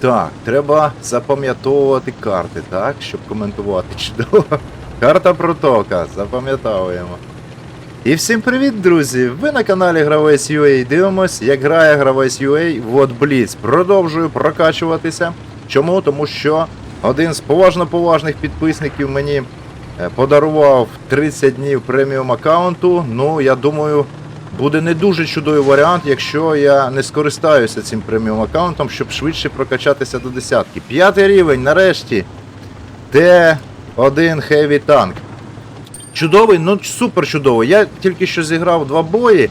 Так, треба запам'ятовувати карти, так, щоб коментувати чудово. Карта протока, запам'ятовуємо. І всім привіт, друзі! Ви на каналі Гравець UA дивимось, як грає Гравець UA в Blitz. Продовжую прокачуватися. Чому? Тому що один з поважно поважних підписників мені е, подарував 30 днів преміум аккаунту. Ну, я думаю, буде не дуже чудовий варіант, якщо я не скористаюся цим преміум аккаунтом, щоб швидше прокачатися до десятки. П'ятий рівень, нарешті. Т1 Heavy Tank. Чудовий, ну супер чудовий. Я тільки що зіграв два бої.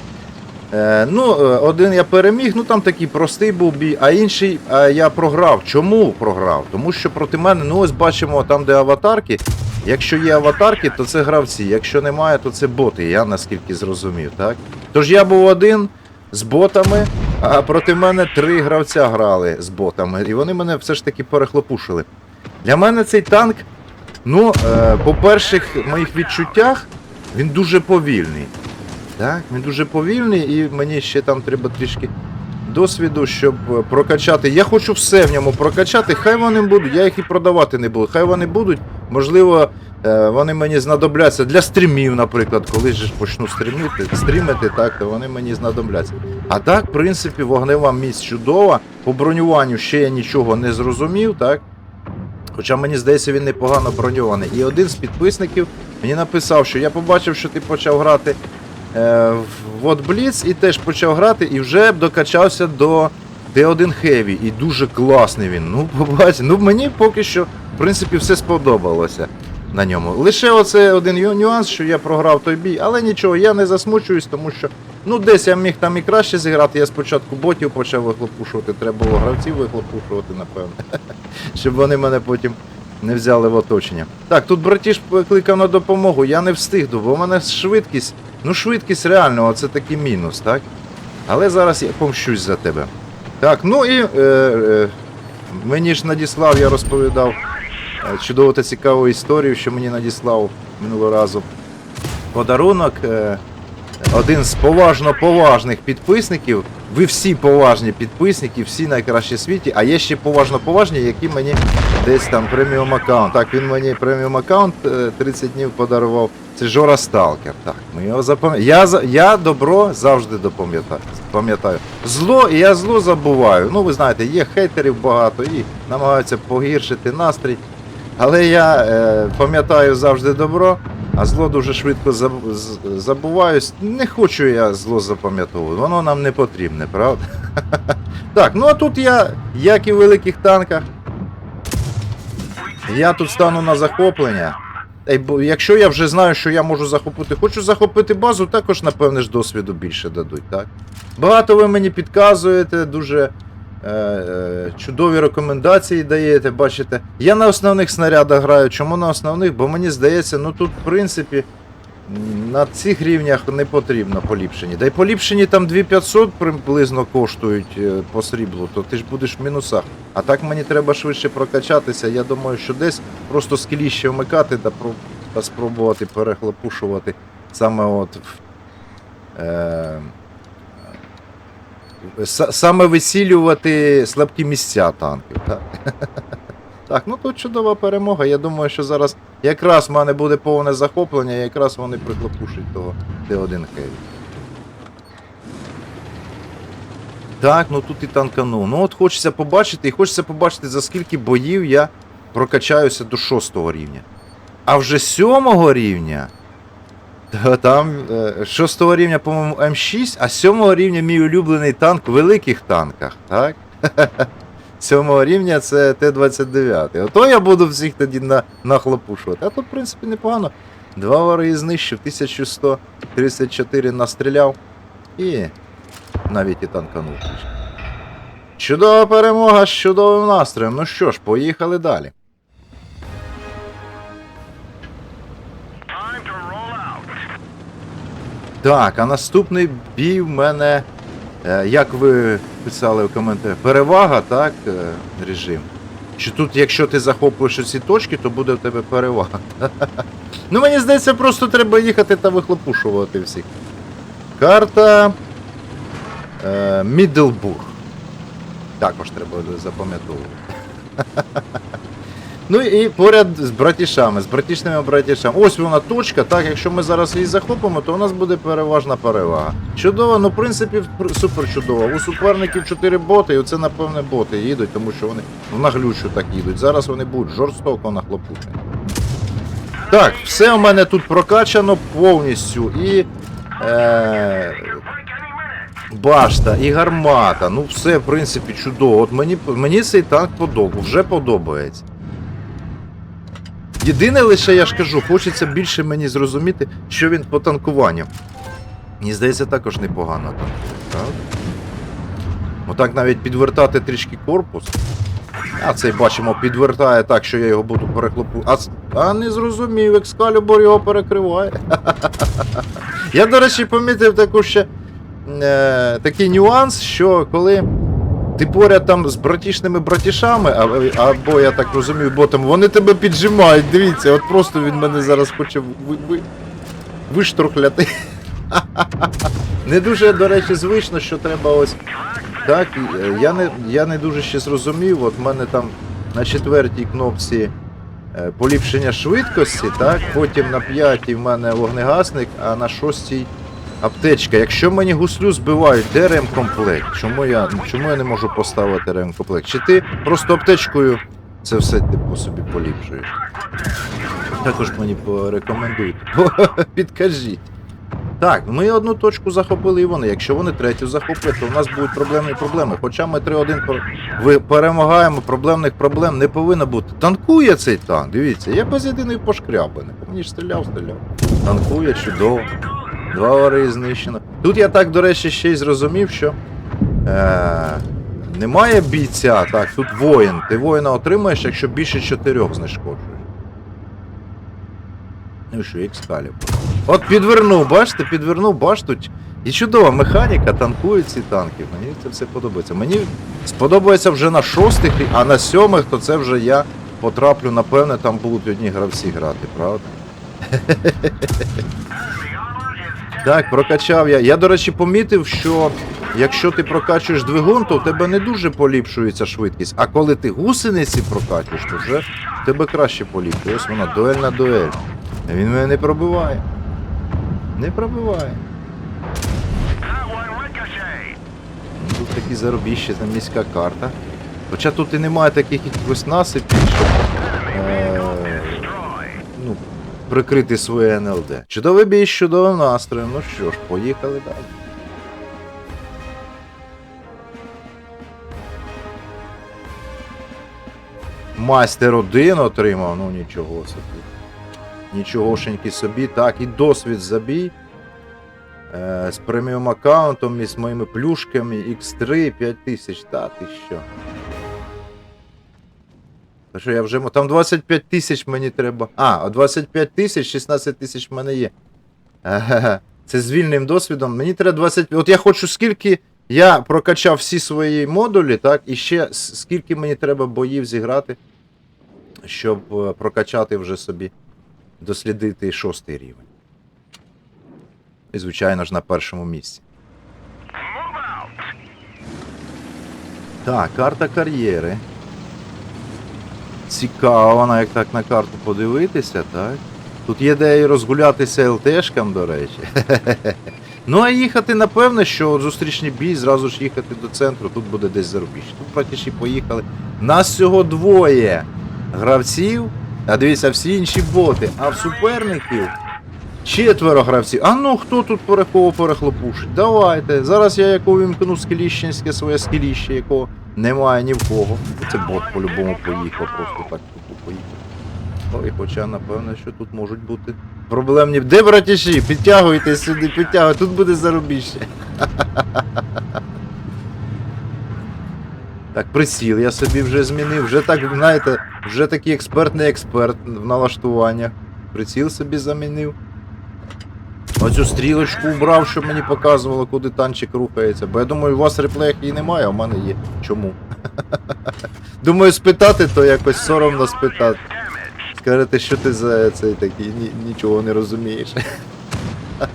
Е, ну, е, один я переміг, ну там такий простий був бій, а інший е, я програв. Чому програв? Тому що проти мене, ну ось бачимо там, де аватарки. Якщо є аватарки, то це гравці. Якщо немає, то це боти, я наскільки зрозумів, так? Тож я був один з ботами, а проти мене три гравця грали з ботами. І вони мене все ж таки перехлопушили. Для мене цей танк, ну, е, по перших моїх відчуттях, він дуже повільний. Так, він дуже повільний і мені ще там треба трішки досвіду, щоб е, прокачати. Я хочу все в ньому прокачати, хай вони будуть, я їх і продавати не буду. Хай вони будуть, можливо, е, вони мені знадобляться для стрімів, наприклад, коли ж почну стрімити, стрімити, так, то вони мені знадобляться. А так, в принципі, вогнева місць чудова. По бронюванню ще я нічого не зрозумів, так? Хоча мені здається, він непогано броньований. І один з підписників мені написав, що я побачив, що ти почав грати е, в Blitz і теж почав грати, і вже докачався до D1 Heavy. І дуже класний він. Ну, побач, ну мені поки що, в принципі, все сподобалося на ньому. Лише оце один нюанс, що я програв той бій, але нічого, я не засмучуюсь, тому що ну десь я міг там і краще зіграти. Я спочатку ботів почав вихлопушувати, треба було гравців вихлопушувати, напевно. Щоб вони мене потім не взяли в оточення. Так, тут братіш кликав на допомогу, я не встиг, бо в мене швидкість. Ну, швидкість реально, це такий мінус, так? Але зараз я помщусь за тебе. Так, ну і е, е, мені ж надіслав, я розповідав е, чудову та цікаву історію, що мені надіслав минулого разу подарунок. Е, один з поважно поважних підписників. Ви всі поважні підписники, всі найкращі в світі, а є ще поважно поважні, які мені десь там преміум аккаунт. Так, він мені преміум аккаунт е, 30 днів подарував. Це Жора Сталкер. Так, ми його запам'ятаємо. Я, я добро завжди. Пам'ятаю. Зло, і я зло забуваю. Ну, ви знаєте, є хейтерів багато і намагаються погіршити настрій. Але я е, пам'ятаю завжди добро, а зло дуже швидко забуваюсь. Не хочу я зло запам'ятовувати, воно нам не потрібне, правда? Так, ну а тут я, як і в великих танках, я тут стану на захоплення. Бо- Якщо я вже знаю, що я можу захопити, хочу захопити базу, також, напевне, ж досвіду більше дадуть, так? Багато ви мені підказуєте, дуже е, е, чудові рекомендації даєте, бачите. Я на основних снарядах граю. Чому на основних? Бо мені здається, ну тут, в принципі, на цих рівнях не потрібно поліпшені. Да й поліпшені там 2500 приблизно коштують е, по сріблу, то ти ж будеш в мінусах. А так мені треба швидше прокачатися. Я думаю, що десь просто скіліще вмикати та, про- та спробувати перехлопушувати саме от. в- Е, саме висілювати слабкі місця танків. Так, так ну тут чудова перемога. Я думаю, що зараз якраз в мене буде повне захоплення, і якраз вони приклопушать того Т1 Хеві. Так, ну тут і танканув. Ну от хочеться побачити, і хочеться побачити, за скільки боїв я прокачаюся до шостого рівня. А вже сьомого рівня. Та там е, шостого рівня, по-моєму, М6, а сьомого рівня мій улюблений танк в великих танках, так? Сьомого рівня це Т-29. Ото я буду всіх тоді на, нахлопушувати. А тут, в принципі, непогано. Два вари знищив, 1134 настріляв і навіть і танканув. Чудова перемога з чудовим настроєм. Ну що ж, поїхали далі. Так, а наступний бій в мене, е, як ви писали в коментарях, перевага, так, е, режим. Чи тут, якщо ти захоплюєш ці точки, то буде в тебе перевага. ну мені здається, просто треба їхати та вихлопушувати всіх. Карта е, Міддлбург. Також треба запам'ятовувати. Ну і поряд з братішами, з братішними братішами. Ось вона точка. Так, якщо ми зараз її захопимо, то у нас буде переважна перевага. Чудово, ну в принципі супер чудово. У суперників 4 боти, і оце напевне боти їдуть, тому що вони в наглючу так їдуть. Зараз вони будуть жорстоко нахлопучені. Так, все у мене тут прокачано повністю. І. Е, башта, і гармата. Ну все, в принципі, чудово. От мені, мені цей танк подобається, вже подобається. Єдине лише я ж кажу, хочеться більше мені зрозуміти, що він по танкуванню. Мені здається, також непогано танкує, правда? Отак навіть підвертати трішки корпус. А цей бачимо, підвертає так, що я його буду перехлопу. А, а не зрозумів, екскалібур його перекриває. Я, до речі, помітив таку ще е, такий нюанс, що коли ти поряд там з братішними братішами, або я так розумію, ботом, вони тебе піджимають. Дивіться, от просто він мене зараз хоче ви, ви, виштрухляти. Не дуже, до речі, звично, що треба ось. Так, е, я не, я не дуже ще зрозумів, от в мене там на четвертій кнопці е, поліпшення швидкості, так, потім на п'ятій в мене вогнегасник, а на шостій аптечка. Якщо мені гуслю збивають, де ремкомплект? Чому я, чому я не можу поставити ремкомплект? Чи ти просто аптечкою це все типу собі поліпшуєш? Також мені порекомендуйте. Підкажіть. Так, ми одну точку захопили і вони. Якщо вони третю захоплять, то у нас будуть проблемні проблеми. Хоча ми 3-1 ви- перемагаємо, проблемних проблем не повинно бути. Танкує цей танк, дивіться, я без єдиної пошкрябини. Мені ж стріляв, стріляв. Танкує чудово. Два вари знищено. Тут я так, до речі, ще й зрозумів, що е, немає бійця, так, тут воїн. Ти воїна отримаєш, якщо більше чотирьох знешкоджуєш. Ну що, екскалібур. От підвернув, бачите, підвернув башту. І чудова механіка, танкують ці танки. Мені це все подобається. Мені сподобається вже на шостих, а на сьомих, то це вже я потраплю, напевне, там будуть одні гравці грати, правда? Так, прокачав я. Я, до речі, помітив, що якщо ти прокачуєш двигун, то в тебе не дуже поліпшується швидкість. А коли ти гусениці прокачуєш, то вже в тебе краще поліпшує. Ось вона, дуель на дуель. Він мене не пробиває. Не пробиває. Ну, Тут такі заробіщі, там міська карта. Хоча тут і немає таких якихось насипів, щоб е, прикрити своє НЛД. Чудовий бій з чудовим настроєм. Ну що ж, поїхали далі. Майстер один отримав, ну нічого собі. Нічогошеньки собі. Так, і досвід забій. Е, з преміум аккаунтом і з моїми плюшками X3 5000. Та ти що? Що я вже. Там 25 тисяч мені треба. А, 25 тисяч, 16 тисяч в мене є. Це з вільним досвідом. Мені треба 20. От я хочу скільки. Я прокачав всі свої модулі, так, і ще скільки мені треба боїв зіграти, щоб е, прокачати вже собі, дослідити шостий рівень. І, звичайно ж, на першому місці. Так, карта кар'єри. Цікаво, вона як так на карту подивитися, так? Тут є де і розгулятися ЛТшкам, до речі. Ну, а їхати, напевне, що зустрічний бій, зразу ж їхати до центру, тут буде десь зарубіжжя. Тут практично поїхали. Нас всього двоє гравців, а дивіться, всі інші боти, а в суперників четверо гравців. А ну хто тут порахово перехлопушить? Давайте. Зараз я як увімкну скеліщенське своє скеліще, якого немає ні в кого. Це бот по-любому поїхав, просто так тупо поїхав. Ой, хоча, напевно, що тут можуть бути проблемні. Де братіші? Підтягуйте сюди, підтягуйте, тут буде зарубіще. Так, приціл я собі вже змінив, вже так, знаєте, вже такий експертний експерт в налаштуваннях. Приціл собі замінив. Оцю стрілочку убрав, щоб мені показувало, куди танчик рухається. Бо я думаю, у вас реплеях її немає, а в мене є. Чому? Думаю, спитати, то якось соромно спитати. Скажете, що ти за цей такий, ні, нічого не розумієш.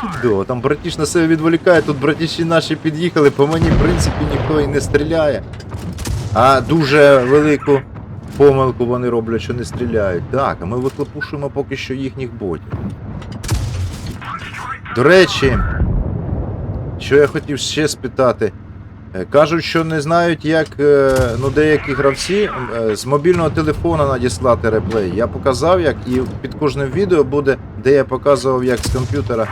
Чудово, там братіш на себе відволікає, тут братіші наші під'їхали, по мені, в принципі, ніхто і не стріляє. А дуже велику помилку вони роблять, що не стріляють. Так, а ми виклопушуємо поки що їхніх ботів. До речі, що я хотів ще спитати. Е, Кажуть, що не знають, як е, ну, деякі гравці е, з мобільного телефона надіслати реплей. Я показав, як, і під кожним відео буде, де я показував, як з комп'ютера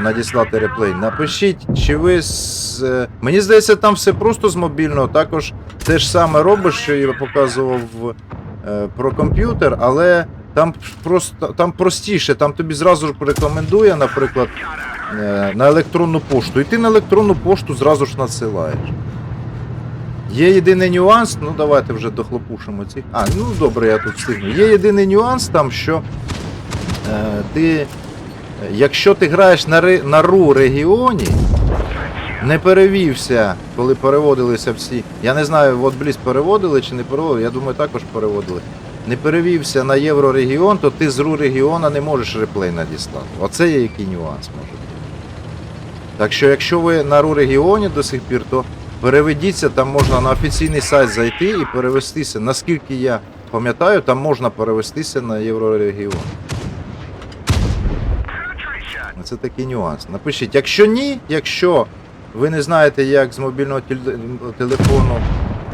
надіслати реплей. Напишіть, чи ви з. Мені здається, там все просто з мобільного. Також те ж саме робиш, що я показував про комп'ютер, але там просто там простіше, там тобі зразу ж рекомендує, наприклад, на електронну пошту. І ти на електронну пошту зразу ж надсилаєш. Є єдиний нюанс, ну давайте вже дохлопушимо ці. А, ну добре, я тут встигну. Є єдиний нюанс там, що е, ти, е, якщо ти граєш на, ре- на РУ регіоні, не перевівся, коли переводилися всі. Я не знаю, от Бліз переводили чи не переводили, я думаю, також переводили. Не перевівся на єврорегіон, то ти з РУ регіона не можеш реплей надіслати. Оце є який нюанс може бути. Так що, якщо ви на РУ регіоні до сих пір, то переведіться, там можна на офіційний сайт зайти і перевестися. Наскільки я пам'ятаю, там можна перевестися на єврорегіон. Це такий нюанс. Напишіть, якщо ні, якщо ви не знаєте, як з мобільного телефону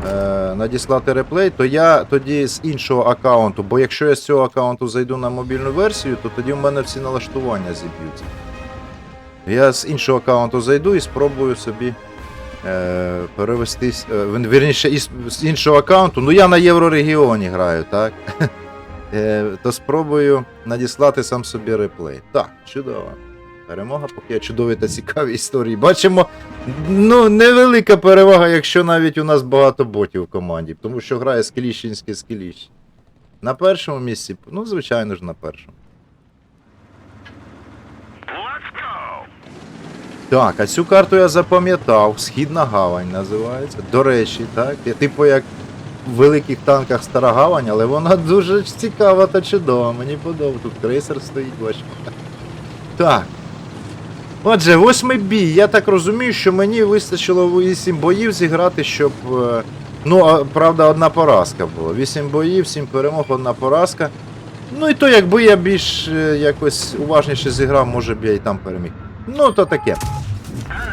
е, надіслати реплей, то я тоді з іншого аккаунту, бо якщо я з цього аккаунту зайду на мобільну версію, то тоді в мене всі налаштування зіб'ються. Я з іншого аккаунту зайду і спробую собі е, перевестись. Е, вірніше, із, з іншого аккаунту. Ну я на Єврорегіоні граю, так? Е, то спробую надіслати сам собі реплей. Так, чудово. Перемога, поки чудові та цікаві історії. Бачимо, ну, невелика перевага, якщо навіть у нас багато ботів в команді, тому що грає Скеліщинське Скеліщ. На першому місці, ну, звичайно ж, на першому. Так, а цю карту я запам'ятав. Східна гавань називається. До речі, так. Типу як в великих танках стара гавань, але вона дуже цікава та чудова. Мені подобається. Тут крейсер стоїть, бачимо. Так. Отже, восьмий бій. Я так розумію, що мені вистачило 8 боїв зіграти, щоб. е, Ну, правда, одна поразка була. 8 боїв, 7 перемог, одна поразка. Ну і то, якби я більш е, якось уважніше зіграв, може б я і там переміг. Ну, то таке.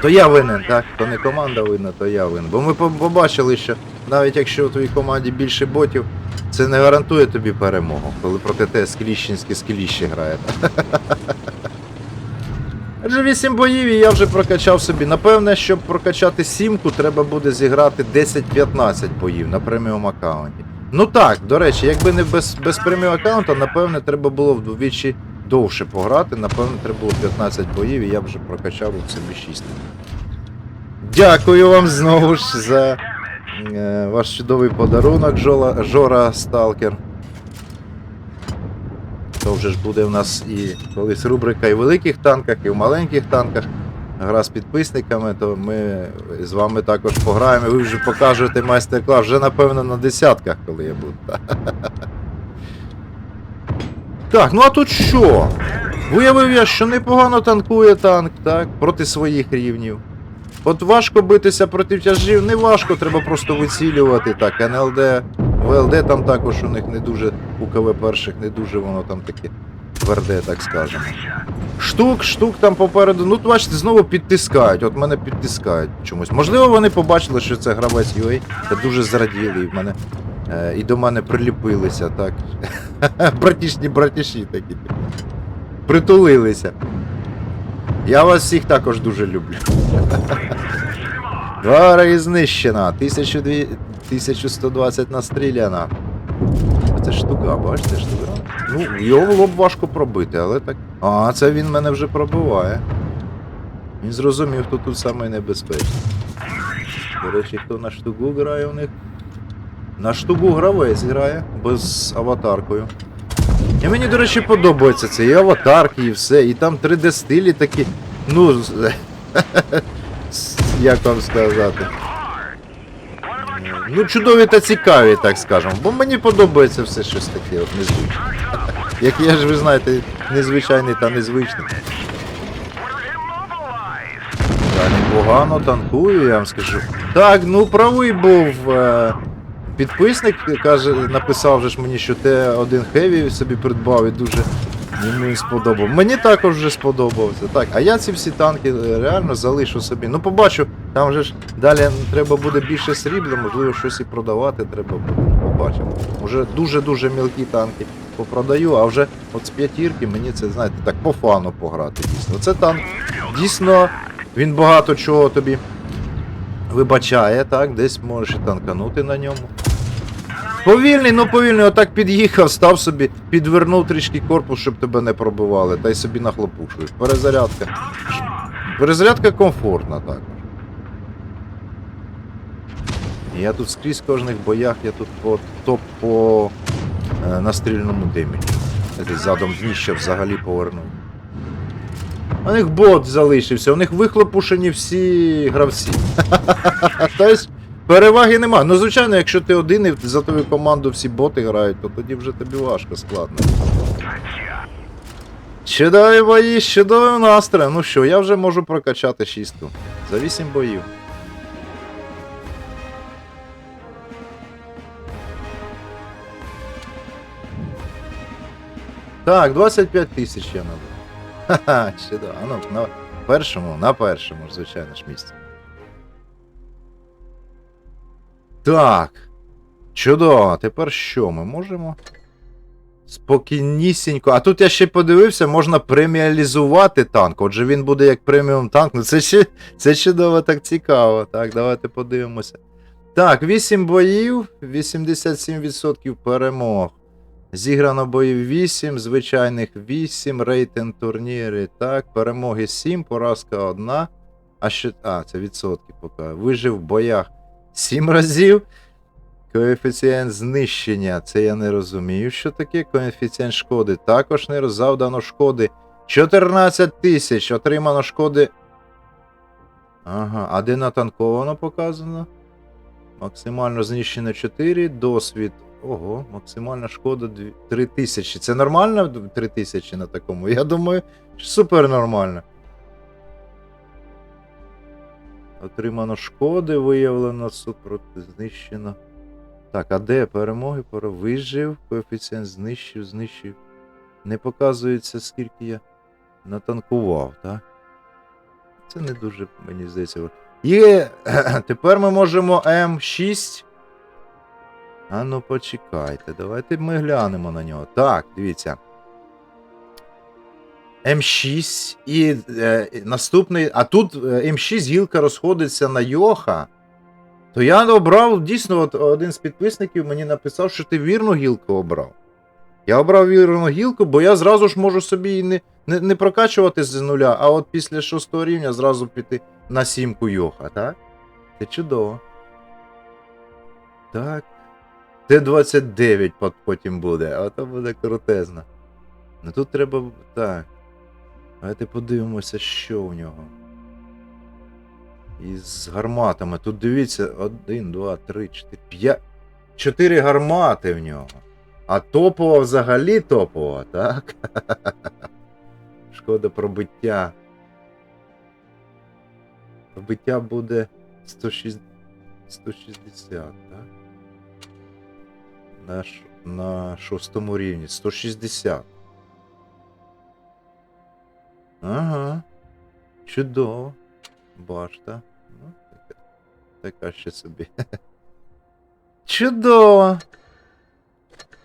То я винен, так? То не команда винна, то я винен. Бо ми побачили, що навіть якщо у твоїй команді більше ботів, це не гарантує тобі перемогу, коли проти те скліщенське скліще грає. Адже 8 боїв і я вже прокачав собі. Напевне, щоб прокачати сімку, треба буде зіграти 10-15 боїв на преміум аккаунті. Ну так, до речі, якби не без, без преміум аккаунта, напевне, треба було вдвічі довше пограти. Напевне, треба було 15 боїв, і я б вже прокачав у собі 6. Дякую вам знову ж за е, ваш чудовий подарунок, Жола, Жора Сталкер. То вже ж буде в нас і колись рубрика і в великих танках, і в маленьких танках. Гра з підписниками, то ми з вами також пограємо. Ви вже покажете майстер-клас вже напевно на десятках, коли я буду. Так, ну а тут що? Виявив я, що непогано танкує танк, так, проти своїх рівнів. От важко битися проти тяжів, не важко, треба просто вицілювати. Так, НЛД, ВЛД там також у них не дуже, у КВ перших не дуже воно там таке тверде, так скажемо. Штук, штук там попереду. Ну, бачите, знову підтискають. От мене підтискають чомусь. Можливо, вони побачили, що це гравець UA, та дуже зраділи і в мене. Е, і до мене приліпилися, так. братішні братіші такі. Притулилися. Я вас всіх також дуже люблю. Гара знищена. 1120 настріляна. Це штука, бачите, штука. Ну, його було б важко пробити, але так. А, це він мене вже пробиває. Він зрозумів, хто тут небезпечний. До речі, хто на штугу грає у них? На штугу гравець грає, без аватаркою. І мені, до речі, подобається це. І аватарки, і все. І там 3D стилі такі. Ну. Як вам сказати? Ну, чудові та цікаві, так скажемо. Бо мені подобається все щось таке от незвичне. Як я ж ви знаєте, незвичайний та незвичний. Та непогано танкую, я вам скажу. Так, ну правий був. Е, підписник каже, написав же ж мені, що те один хеві собі придбав і дуже він сподобав. Мені також вже сподобався. Так, а я ці всі танки е, реально залишу собі. Ну побачу, там же ж далі треба буде більше срібла, можливо, щось і продавати треба буде. Побачимо. Уже дуже-дуже мілкі танки попродаю, а вже от з п'ятірки мені це, знаєте, так по фану пограти дійсно. Це танк дійсно він багато чого тобі вибачає, так, десь можеш і танканути на ньому. Повільний, ну повільний, отак під'їхав, став собі, підвернув трішки корпус, щоб тебе не пробивали, та й собі нахлопушуєш. Перезарядка. Перезарядка комфортна так. Я тут скрізь в кожних боях, я тут по топ по е, настрільному деміджу. Я десь задом дніще взагалі повернув. У них бот залишився, у них вихлопушені всі гравці. Тобто переваги нема. Ну, звичайно, якщо ти один і за твою команду всі боти грають, то тоді вже тобі важко складно. Чудові бої, з чудовим настроєм. Ну що, я вже можу прокачати шістку. За 8 боїв. Так, 25 тисяч я набив. Ха-ха, чудово. А ну, на першому, на першому, звичайно ж, місці. Так. Чудово. Тепер що ми можемо? Спокійнісінько. А тут я ще подивився, можна преміалізувати танк. Отже, він буде як преміум танк. Ну це ще це чудово, так цікаво. Так, давайте подивимося. Так, 8 боїв, 87% перемог. Зіграно боїв 8, звичайних 8, рейтинг турніри. Так, перемоги 7, поразка 1. А що. А, це відсотки поки. Вижив в боях 7 разів. Коефіцієнт знищення, це я не розумію, що таке. Коефіцієнт шкоди також не завдано шкоди. 14 тисяч. Отримано шкоди. Ага, а де натанковано показано? Максимально знищено 4, досвід. Ого, максимальна шкода 3 тисячі. Це нормально 3 тисячі на такому? Я думаю, супер нормально. Отримано шкоди, виявлено супроти, знищено. Так, а де перемоги? Пора вижив, коефіцієнт знищив, знищив. Не показується, скільки я натанкував, так? Це не дуже, мені здається. І тепер ми можемо М6. А ну почекайте, давайте ми глянемо на нього. Так, дивіться. М6 і е, наступний. А тут е, М6 гілка розходиться на Йоха. То я обрав дійсно, от один з підписників мені написав, що ти вірну гілку обрав. Я обрав вірну гілку, бо я зразу ж можу собі не, не, не прокачувати з нуля, а от після шостого рівня зразу піти на сімку Йоха, так? Це чудово. Так. Т-29 потім буде, а то буде крутезно. Ну тут треба. Так. Давайте подивимося, що у нього. Із гарматами. Тут дивіться, 1, 2, 3, 4, 5. 4 гармати в нього. А топова взагалі топова, так? Шкода пробиття. Пробиття буде 160, 160 так? На, на шостому рівні. 160. Ага. Чудово. Башта. Ну, така, така ще собі. Чудово.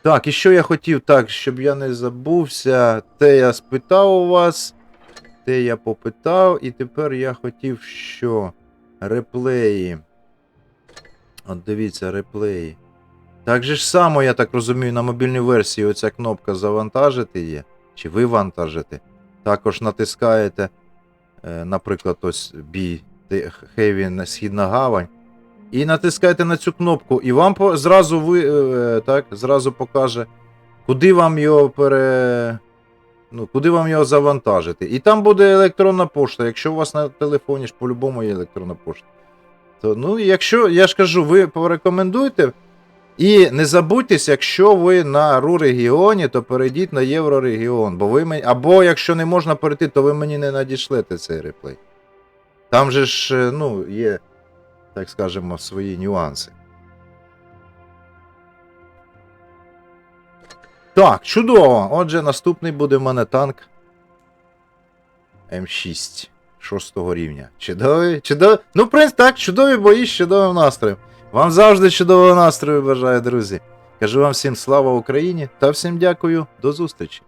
Так, і що я хотів, так, щоб я не забувся. Те я спитав у вас. Те я попитав, і тепер я хотів що? Реплеї. От дивіться, реплеї. Так же ж само, я так розумію, на мобільній версії оця кнопка завантажити є. Чи вивантажити. Також натискаєте, е, наприклад, ось бій на Східна Гавань. І натискаєте на цю кнопку, і вам зразу ви, е, так, зразу покаже, куди вам його пере. Ну, куди вам його завантажити. І там буде електронна пошта. Якщо у вас на телефоні ж по-любому є електронна пошта. То, ну, якщо, я ж кажу, ви порекомендуйте. І не забудьтесь, якщо ви на РУ регіоні, то перейдіть на Єврорегіон. Бо ви мені, або якщо не можна перейти, то ви мені не надішлете цей реплей. Там же ж, е, ну, є, так скажемо, свої нюанси. Так, чудово. Отже, наступний буде в мене танк М6 шостого рівня. Чудовий, чудовий. Ну, в принципі, так, чудові бої з чудовим настроєм. Вам завжди чудового настрою бажаю, друзі. Кажу вам всім слава Україні та всім дякую. До зустрічі.